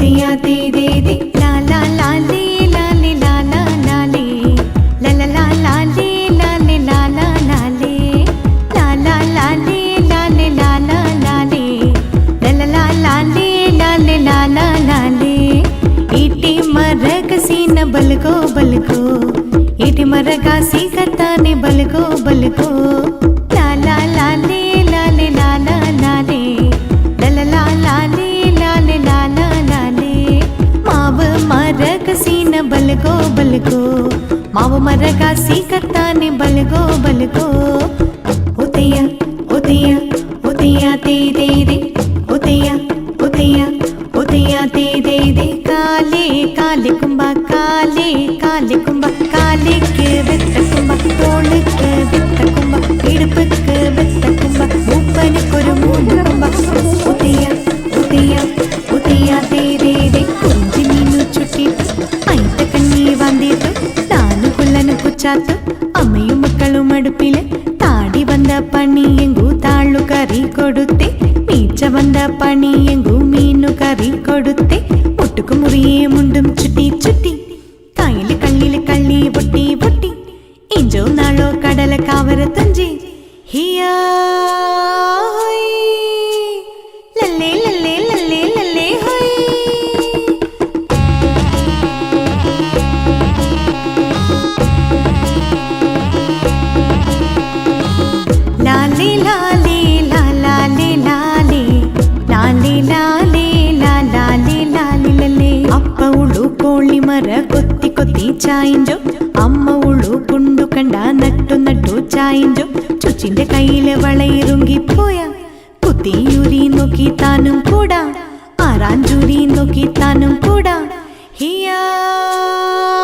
ప్రియా దేదేది లాలా లాలే లాలే లాలా లాలే లలలా లాలే లాలే లాలా లాలే లాలా లాలే లాలే లాలా లాలే లలలా లాలే లాలే లాలా లాలే ఇటి మరకసిన బలుకో బలుకో ఇటి మరకాసి కత్తానే బలుకో బలుకో मरक सीन बलगो बलगो మావు మర్రగా సీకర్తాన్ని బలుగో బలుగో ఉదయ ఉదయ ఉదయ తేదేది ఉదయ ఉదయ ఉదయ తేదేది కాలే కాలి కుంభా മീച്ച വന്ന പണിയെങ്കു മീനു കറി കൊടുത്തെ മുട്ടുക്കു മുറിയെ മുണ്ടും ചുട്ടി ചുട്ടി. കായൽ കള്ളിൽ കള്ളി പൊട്ടി പൊട്ടി. ഇഞ്ചോ നാളോ കടല കാവര തഞ്ചി. ഹോയ്. ചായിഞ്ചോ അമ്മ ഉള്ളു കുണ്ടു കണ്ട നട്ടു നട്ടു ചായിഞ്ചോ ചുച്ചിന്റെ കയ്യിലെ വളയിരുങ്കിപ്പോയ കുത്തിയൂരി നോക്കി താനും കൂടാ. ആറാഞ്ചൂരി നോക്കി താനും കൂടാ. ഹോയ്.